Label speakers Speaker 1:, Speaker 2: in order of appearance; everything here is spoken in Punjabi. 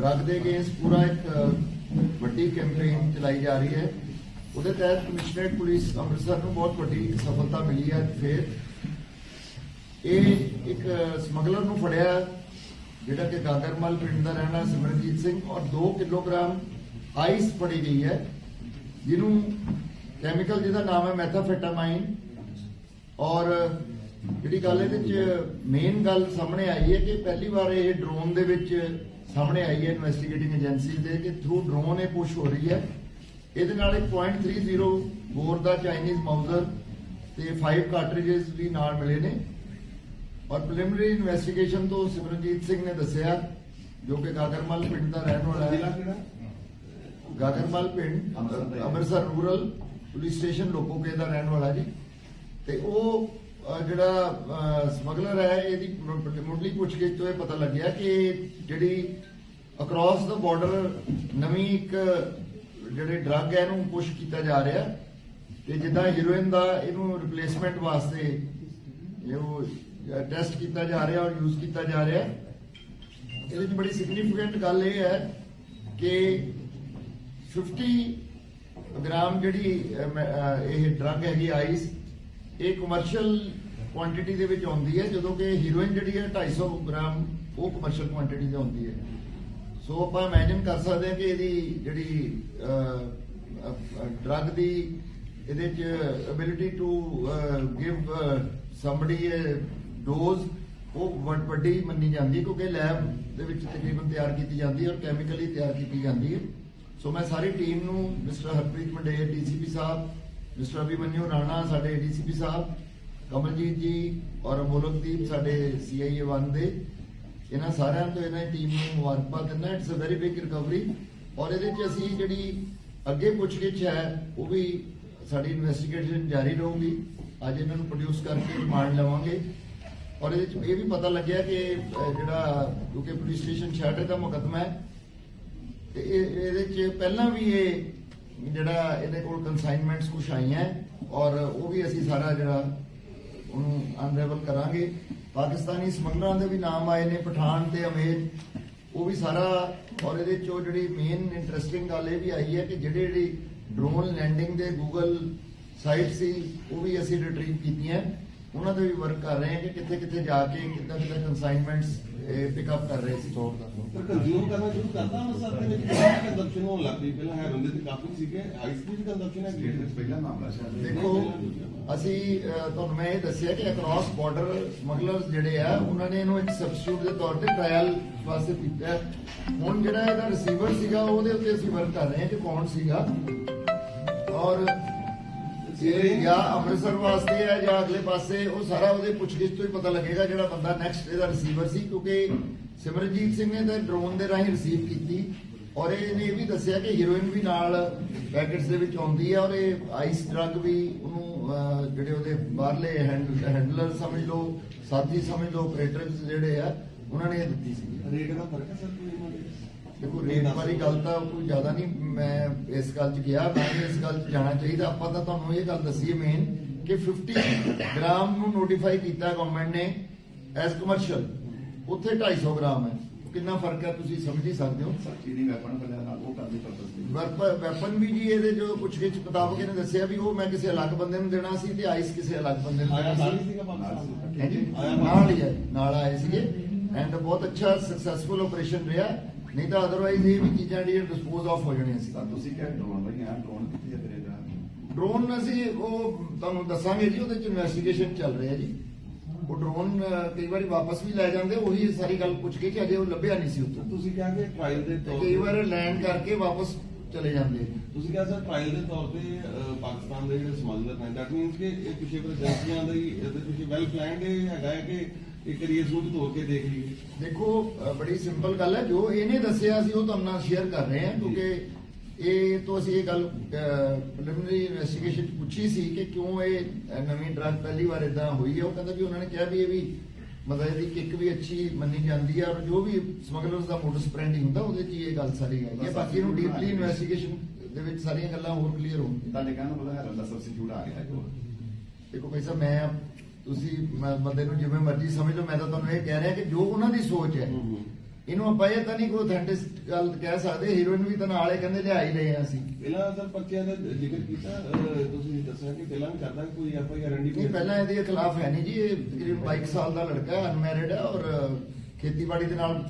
Speaker 1: ਡਰੱਗ ਦੇ ਅਗੇਂਸਟ ਪੂਰਾ ਇੱਕ ਅ, ਵੱਡੀ ਕੈਂਪੇਨ ਚਲਾਈ ਜਾ ਰਹੀ ਹੈ। ਉਹਦੇ ਤਹਿਤ ਕਮਿਸ਼ਨਰੇਟ ਪੁਲਿਸ ਅੰਮ੍ਰਿਤਸਰ ਨੂੰ ਬਹੁਤ ਵੱਡੀ ਸਫਲਤਾ ਮਿਲੀ ਹੈ ਫਿਰ। ਇਹ ਇੱਕ ਸਮਗਲਰ ਨੂੰ ਫੜਿਆ ਜਿਹੜਾ ਕਿ ਗਾਗਰਮਲ ਪਿੰਡ ਦਾ ਰਹਿਣਾ ਸਿਮਰਨਜੀਤ ਸਿੰਘ ਔਰ 2 ਕਿਲੋਗ੍ਰਾਮ ਆਈਸ ਫੜੀ ਗਈ ਹੈ ਜਿਹਨੂੰ ਕੈਮੀਕਲ ਜਿਹਦਾ ਨਾਮ ਹੈ ਮੈਥਾਫੈਟਾਮਾਈਨ ਔਰ ਜਿਹੜੀ ਗੱਲ ਇਹਦੇ ਚ ਮੇਨ ਗੱਲ ਸਾਹਮਣੇ ਆਈ ਹੈ ਕਿ ਪਹਿਲੀ ਵਾਰ ਇਹ ਡਰੋਨ ਦੇ ਵਿੱਚ ਸਾਹਮਣੇ ਆਈ ਹੈ ਇਨਵੈਸਟੀਗੇਟਿੰਗ ਏਜੰਸੀ ਦੇ ਕਿ ਥਰੂ ਡਰੋਨ ਇਹ ਪੁਸ਼ ਹੋ ਰਹੀ ਹੈ। ਇਹਦੇ ਨਾਲ ਇੱਕ .30 ਬੋਰ ਦਾ ਚਾਈਨੀਜ਼ ਮਾਊਜ਼ਰ ਤੇ 5 ਕਾਰਟ੍ਰਿਜਸ ਵੀ ਨਾਲ ਮਿਲੇ ਨੇ। ਔਰ ਪ੍ਰੀਲਿਮਿਨਰੀ ਇਨਵੈਸਟੀਗੇਸ਼ਨ ਤੋਂ ਸਿਮਰਨਜੀਤ ਸਿੰਘ ਨੇ ਦੱਸਿਆ, ਜੋ ਕਿ ਗਾਗਰਮਲ ਪਿੰਡ ਦਾ ਰਹਿਣ ਵਾਲਾ
Speaker 2: ਜ਼ਿਲ੍ਹਾ
Speaker 1: ਹੈ। ਗਾਗਰਮਲ ਪਿੰਡ
Speaker 2: Amritsar
Speaker 1: rural police station Lokoke ਦਾ ਰਹਿਣ ਵਾਲਾ ਜੀ। ਤੇ ਉਹ ਜਿਹੜਾ ਸਮਗਲਰ ਹੈ, ਇਹਦੀ ਮੁੱਢਲੀ ਪੁੱਛਗਿੱਛ ਤੋਂ ਇਹ ਪਤਾ ਲੱਗਿਆ ਕਿ ਜਿਹੜੀ ਅਕ੍ਰੋਸ ਦਾ ਬਾਰਡਰ ਨਵੀਂ ਇੱਕ ਜਿਹੜੇ ਡਰੱਗ ਹੈ, ਇਹਨੂੰ ਪੁਸ਼ ਕੀਤਾ ਜਾ ਰਿਹਾ। ਤੇ ਜਿੱਦਾਂ ਹੀਰੋਇਨ ਦਾ ਇਹਨੂੰ ਰਿਪਲੇਸਮੈਂਟ ਵਾਸਤੇ ਇਹ ਟੈਸਟ ਕੀਤਾ ਜਾ ਰਿਹਾ ਔਰ ਯੂਜ਼ ਕੀਤਾ ਜਾ ਰਿਹਾ। ਇਹਦੇ ਵਿੱਚ ਬੜੀ ਸਿਗਨੀਫੀਕੈਂਟ ਗੱਲ ਇਹ ਹੈ ਕਿ 50 ਗ੍ਰਾਮ ਜਿਹੜੀ ਇਹ ਡਰੱਗ ਹੈਗੀ ਆਈਸ ਇਹ ਕਮਰਸ਼ੀਅਲ ਕੁਆਂਟੀਟੀ ਦੇ ਵਿੱਚ ਆਉਂਦੀ ਹੈ, ਜਦੋਂ ਕਿ ਹੀਰੋਇਨ ਜਿਹੜੀ ਹੈ 250 ਗ੍ਰਾਮ, ਉਹ ਕਮਰਸ਼ੀਅਲ ਕੁਆਂਟੀਟੀ ਦੀ ਆਉਂਦੀ ਹੈ। ਸੋ ਆਪਾਂ ਇਮੇਜਿਨ ਕਰ ਸਕਦੇ ਹਾਂ ਕਿ ਇਹਦੀ ਜਿਹੜੀ ਡਰੱਗ ਦੀ ਇਹਦੇ ਚ ability to give somebody dose ਉਹ ਵੱਡੀ ਮੰਨੀ ਜਾਂਦੀ ਕਿਉਂਕਿ ਲੈਬ ਦੇ ਵਿੱਚ ਤਕਰੀਬਨ ਤਿਆਰ ਕੀਤੀ ਜਾਂਦੀ ਹੈ ਔਰ ਕੈਮੀਕਲੀ ਤਿਆਰ ਕੀਤੀ ਜਾਂਦੀ ਹੈ। ਸੋ ਮੈਂ ਸਾਰੀ ਟੀਮ ਨੂੰ ਮਿਸਟਰ ਹਰਪ੍ਰੀਤ ਮੰਡੇਰ ਡੀਸੀਪੀ ਸਾਹਿਬ ਮਿਸਟਰ ਅਭਿਮਨਿਊ ਰਾਣਾ ਸਾਡੇ ਡੀਸੀਪੀ ਸਾਹਿਬ, ਕਮਲਜੀਤ ਜੀ ਔਰ ਮੋਲਕਦੀਪ ਸਾਡੇ ਸੀਆਈਏ 1 ਦੇ। ਇਹਨਾਂ ਸਾਰਿਆਂ ਤੋਂ ਇਹਨਾਂ ਦੀ ਟੀਮ ਨੂੰ ਮੁਬਾਰਕਬਾਦ ਦਿੰਦਾ it's a very big recovery ਔਰ ਇਹਦੇ ਚ ਅਸੀਂ ਜਿਹੜੀ ਅੱਗੇ ਪੁੱਛਗਿੱਛ ਹੈ, ਉਹ ਵੀ ਸਾਡੀ ਇਨਵੈਸਟੀਗੇਸ਼ਨ ਜਾਰੀ ਰਹੂਗੀ। ਅੱਜ ਇਹਨਾਂ ਨੂੰ ਪ੍ਰੋਡਿਊਸ ਕਰਕੇ ਰਿਮਾਂਡ ਲਵਾਂਗੇ। ਔਰ ਇਹਦੇ ਚ ਇਹ ਵੀ ਪਤਾ ਲੱਗਿਆ ਕਿ ਜਿਹੜਾ ਕਿਉਂਕਿ ਪੁਲਿਸ ਸਟੇਸ਼ਨ ਛਾਟੇ ਦਾ ਮੁਕੱਦਮਾ ਹੈ। ਤੇ ਇਹਦੇ ਚ ਪਹਿਲਾਂ ਵੀ ਇਹ ਜਿਹੜਾ ਇਹਦੇ ਕੋਲ ਕਨਸਾਈਨਮੈਂਟਸ ਕੁਝ ਆਈਆਂ ਔਰ ਉਹ ਵੀ ਅਸੀਂ ਸਾਰਾ ਜਿਹੜਾ ਉਹਨੂੰ ਅਨਰੇਵਲ ਕਰਾਂਗੇ। ਪਾਕਿਸਤਾਨੀ ਸਮਗਲਰਾਂ ਦੇ ਵੀ ਨਾਮ ਆਏ ਨੇ, ਪਠਾਨ ਤੇ ਅਮੇਰ। ਉਹ ਵੀ ਸਾਰਾ ਔਰ ਇਹਦੇ ਚੋ ਜਿਹੜੀ ਮੇਨ ਇੰਟਰਸਟਿੰਗ ਗੱਲ ਇਹ ਵੀ ਆਈ ਹੈ ਕਿ ਜਿਹੜੇ ਜਿਹੜੀ ਡਰੋਨ ਲੈਂਡਿੰਗ ਦੇ ਗੂਗਲ ਸਾਈਟ ਸੀ, ਉਹ ਵੀ ਅਸੀਂ ਰਿਟਰੀਵ ਕੀਤੀਆਂ ਉਹਨਾਂ ਤੇ ਵੀ ਵਰਕ ਕਰ ਰਹੇ ਹਾਂ ਕਿ ਕਿੱਥੇ ਕਿੱਥੇ ਜਾ ਕੇ ਕਿੱਦਾਂ ਕਿੱਦਾਂ ਕਨਸਾਈਨਮੈਂਟਸ ਪਿਕ ਅਪ ਕਰ ਰਹੇ ਸੀ ਸਟੋਰ ਦਾ।
Speaker 2: ਪਰ ਕੰਜ਼ਿਊਮ ਕਰਨਾ ਸ਼ੁਰੂ ਕਰਤਾ ਅੰਮ੍ਰਿਤਸਰ ਦੇ ਵਿੱਚ ਕਾਫੀ ਕੰਜ਼ੰਪਸ਼ਨ ਹੋਣ ਲੱਗ ਪਈ। ਪਹਿਲਾਂ ਹੈ ਬੰਦੇ ਤੇ ਕਾਫੀ ਸੀਗੇ ਆਈਸ ਦੀ ਵੀ ਕੰਜ਼ੰਪਸ਼ਨ ਹੈ।
Speaker 3: ਸਟੇਟ ਵਿੱਚ ਪਹਿਲਾ ਮਾਮਲਾ ਸ਼ਾਇਦ
Speaker 1: ਦੇਖੋ ਅਸੀਂ ਤੁਹਾਨੂੰ ਮੈਂ ਇਹ ਦੱਸਿਆ ਕਿ ਅਕ੍ਰੋਸ ਬਾਰਡਰ ਸਮਗਲਰਸ ਜਿਹੜੇ ਆ ਉਹਨਾਂ ਨੇ ਇਹਨੂੰ ਇੱਕ ਸਬਸਟੀਟਿਊਟ ਦੇ ਤੌਰ ਤੇ ਟ੍ਰਾਇਲ ਵਾਸਤੇ ਕੀਤਾ। ਹੁਣ ਜਿਹੜਾ ਇਹਦਾ ਰਿਸੀਵਰ ਸੀਗਾ ਉਹਦੇ ਉੱਤੇ ਅਸੀਂ ਵਰਕ ਕਰ ਰਹੇ ਹਾਂ ਕਿ ਕੌਣ ਸੀਗਾ। ਔਰ ਇਹ ਜਾਂ ਅੰਮ੍ਰਿਤਸਰ ਵਾਸਤੇ ਹੈ ਜਾਂ ਅਗਲੇ ਪਾਸੇ ਉਹ ਸਾਰਾ ਉਹਦੇ ਪੁੱਛਗਿੱਛ ਤੋਂ ਹੀ ਪਤਾ ਲੱਗੇਗਾ ਜਿਹੜਾ ਬੰਦਾ ਨੈਕਸਟ ਇਹਦਾ ਰਿਸੀਵਰ ਸੀ ਕਿਉਂਕਿ ਸਿਮਰਜੀਤ ਸਿੰਘ ਨੇ ਤਾਂ ਡਰੋਨ ਦੇ ਰਾਹੀਂ ਰਿਸੀਵ ਕੀਤੀ ਔਰ ਇਹਨੇ ਇਹ ਵੀ ਦੱਸਿਆ ਕਿ ਹੀਰੋਇਨ ਵੀ ਨਾਲ ਪੈਕੇਟਸ ਦੇ ਵਿੱਚ ਆਉਂਦੀ ਹੈ ਔਰ ਇਹ ਆਈਸ ਡਰੱਗ ਵੀ ਉਹਨੂੰ ਅਹ, ਜਿਹੜੇ ਉਹਦੇ ਬਾਹਰਲੇ ਹੈਂਡਲਰ ਸਮਝ ਲਓ ਸਾਥੀ ਸਮਝ ਲਓ ਆਪਰੇਟਰਸ ਜਿਹੜੇ ਆ ਉਹਨਾਂ ਨੇ ਦਿੱਤੀ ਸੀ।
Speaker 2: ਰੇਟ ਦਾ ਫ਼ਰਕ ਹੈ ਸਰ
Speaker 1: ਦੇਖੋ ਰੇਟ ਵਾਲੀ ਗੱਲ ਤਾਂ ਕੋਈ ਜ਼ਿਆਦਾ ਨਹੀਂ ਮੈਂ ਇਸ ਗੱਲ 'ਚ ਗਿਆ ਮੈਂ ਇਸ ਗੱਲ 'ਚ ਜਾਣਾ ਚਾਹੀਦਾ। ਆਪਾਂ ਤਾਂ ਤੁਹਾਨੂੰ ਇਹ ਗੱਲ ਦੱਸੀ ਮੇਨ ਕਿ 50 ਗ੍ਰਾਮ ਨੂੰ ਨੋਟੀਫਾਈ ਕੀਤਾ ਗਵਰਨਮੈਂਟ ਨੇ ਐਸ ਕਮਰਸ਼ੀਅਲ ਉੱਥੇ 250 ਗ੍ਰਾਮ ਹੈ। ਕਿੰਨਾ ਫ਼ਰਕ ਹੈ ਤੁਸੀਂ ਸਮਝ ਹੀ ਸਕਦੇ ਹੋ?
Speaker 3: ਚੀਨੀ ਵੈਪਨ ਪਹਿਲਾਂ ਉਹ ਕਰਨ ਦੀ। ਪਰਪਸ
Speaker 1: ਵੈਪਨ ਵੀ ਜੀ ਇਹਦੇ ਜੋ ਪੁੱਛਗਿੱਛ ਮੁਤਾਬਕ ਇਹਨੇ ਦੱਸਿਆ ਵੀ ਉਹ ਮੈਂ ਕਿਸੇ ਅਲੱਗ ਬੰਦੇ ਨੂੰ ਦੇਣਾ ਸੀ ਤੇ ਆਈਸ ਕਿਸੇ ਅਲੱਗ ਬੰਦੇ ਨੂੰ
Speaker 2: ਆਇਆ
Speaker 1: ਦੇਣਾ
Speaker 2: ਨਾਲ
Speaker 1: ਸੀ ਨਾਲ ਹੀ ਹੈ ਨਾਲ ਆਏ ਸੀਗੇ। ਐਂਡ ਬਹੁਤ ਅੱਛਾ ਸਕਸੈਸਫੁਲ ਆਪਰੇਸ਼ਨ ਰਿਹਾ। ਨਹੀਂ ਤਾਂ ਅਦਰਵਾਈਜ਼ ਇਹ ਵੀ ਚੀਜ਼ਾਂ ਜਿਹੜੀਆਂ ਡਿਸਪੋਜ਼ ਆਫ ਹੋ ਜਾਣੀਆਂ ਸੀ।
Speaker 3: ਤਾਂ ਤੁਸੀਂ ਕਿਹਾ ਡਰੋਨ ਬਈ ਆ ਡਰੋਨ ਕਿੱਥੇ ਕਰੇਗਾ
Speaker 1: ਡਰੋਨ ਅਸੀਂ ਉਹ ਤੁਹਾਨੂੰ ਦੱਸਾਂਗੇ ਜੀ ਉਹਦੇ ਚ ਇਨਵੈਸਟੀਗੇਸ਼ਨ ਚੱਲ ਰਹੀ ਹੈ ਜੀ। ਉਹ ਡਰੋਨ ਕਈ ਵਾਰੀ ਵਾਪਸ ਵੀ ਲੈ ਜਾਂਦੇ ਉਹੀ ਸਾਰੀ ਗੱਲ ਪੁੱਛ ਕੇ ਕਿ ਅਜੇ ਉਹ ਲੱਭਿਆ ਨਹੀਂ ਸੀ ਉੱਥੋਂ
Speaker 2: ਤੁਸੀਂ ਕਿਹਾ ਕਿ ਟ੍ਰਾਇਲ ਦੇ
Speaker 1: ਤੇ
Speaker 2: ਤੌਰ
Speaker 1: ਕਈ ਵਾਰ ਲੈਂਡ ਕਰਕੇ ਵਾਪਸ ਚਲੇ ਜਾਂਦੇ।
Speaker 2: ਤੁਸੀਂ ਕਿਹਾ ਸਰ ਟ੍ਰਾਇਲ ਦੇ ਤੌਰ ਤੇ ਪਾਕਿਸਤਾਨ ਦੇ ਜਿਹੜੇ ਸਮਗਲਰ ਨੇ ਦੈਟ ਮੀਨਸ ਕਿ ਇਹ ਪਿਛੇ ਪਰ ਏਜੰਸੀਆਂ ਦਾ ਇਹਦੇ ਪਿਛੇ ਵੈਲ ਪਲਾਨਡ ਹੈਗਾ ਹੈ ਕਿ ਇੱਕ ਵਾਰੀ ਇਸ ਨੂੰ ਤੋੜ ਕੇ ਦੇਖ ਲਈਏ।
Speaker 1: ਦੇਖੋ ਅ, ਬੜੀ ਸਿੰਪਲ ਗੱਲ ਹੈ। ਜੋ ਇਹਨੇ ਦੱਸਿਆ ਸੀ ਉਹ ਤੁਹਾਨੂੰ ਨਾਲ ਸ਼ੇਅਰ ਕਰ ਰਹੇ ਹਾਂ ਕਿਉਂਕਿ ਇਹ ਤੋਂ ਅਸੀਂ ਇਹ ਗੱਲ ਪ੍ਰੀਲਿਮਿਨਰੀ ਇਨਵੈਸਟੀਗੇਸ਼ਨ ਪੁੱਛੀ ਸੀ ਕਿ ਕਿਉਂ ਇਹ ਅ, ਨਵੀਂ ਡਰੱਗ ਪਹਿਲੀ ਵਾਰ ਇਦਾਂ ਹੋਈ ਹੈ। ਉਹ ਕਹਿੰਦਾ ਵੀ ਉਹਨਾਂ ਨੇ ਕਿਹਾ ਵੀ ਇਹ ਵੀ ਮਤਲਬ ਇਹਦੀ ਕਿੱਕ ਵੀ ਅੱਛੀ ਮੰਨੀ ਜਾਂਦੀ ਹੈ ਔਰ ਜੋ ਵੀ ਸਮਗਲਰਸ ਦਾ ਮੋਡਸ ਪ੍ਰੈਂਡਿੰਗ ਹੁੰਦਾ ਉਹਦੇ 'ਚ ਹੀ ਇਹ ਗੱਲ ਸਾਰੀ ਆਈ ਹੈ ਬਾਕੀ ਇਹਨੂੰ ਡੀਪਲੀ ਇਨਵੈਸਟੀਗੇਸ਼ਨ ਦੇ ਵਿੱਚ ਸਾਰੀਆਂ ਗੱਲਾਂ ਹੋਰ ਕਲੀਅਰ ਹੋਣਗੀਆਂ।
Speaker 3: ਤੁਹਾਡੇ ਕਹਿਣ ਦਾ ਮਤਲਬ ਸਬਸਟੀਟਿਊਟ ਆ ਗਿਆ ਹੈ। ਕੋਲ
Speaker 1: ਦੇਖੋ ਭਾਈ ਸਾਹਿਬ ਮੈਂ ਤੁਸੀਂ ਮੈਂ ਬੰਦੇ ਨੂੰ ਜਿਵੇਂ ਮਰਜ਼ੀ ਸਮਝ ਲਓ ਮੈਂ ਤਾਂ ਤੁਹਾਨੂੰ ਇਹ ਕਹਿ ਰਿਹਾ ਕਿ ਜੋ ਉਹਨਾਂ ਦੀ ਸੋਚ ਹੈ ਇਹਨੂੰ ਆਪਾਂ ਇਹ ਤਾਂ ਨਹੀਂ ਕੋਈ ਅਥੈਂਟਿਕ ਗੱਲ ਕਹਿ ਸਕਦੇ ਹੀਰੋਇਨ ਵੀ ਤਾਂ ਨਾਲ ਕਹਿੰਦੇ ਲਿਆ ਹੀ ਲਏ ਆ ਅਸੀਂ।
Speaker 2: ਪਹਿਲਾਂ ਸਰ ਪਰਚਿਆਂ ਦਾ ਜ਼ਿਕਰ ਕੀਤਾ ਅਹ, ਤੁਸੀਂ ਦੱਸਿਆ ਕਿ ਪਹਿਲਾਂ ਵੀ ਕਰਦਾ ਕੋਈ ਐਫ ਆਈ ਆਰ
Speaker 1: ਨਹੀਂ ਪਹਿਲਾਂ ਇਹਦੇ ਖਿਲਾਫ ਹੈ ਨਹੀਂ ਜੀ ਇਹ ਤਕਰੀਬਨ 22 ਸਾਲ ਦਾ ਲੜਕਾ ਹੈ ਅਨਮੈਰਿਡ ਹੈ ਔਰ ਖੇਤੀਬਾੜੀ ਦੇ ਨਾਲ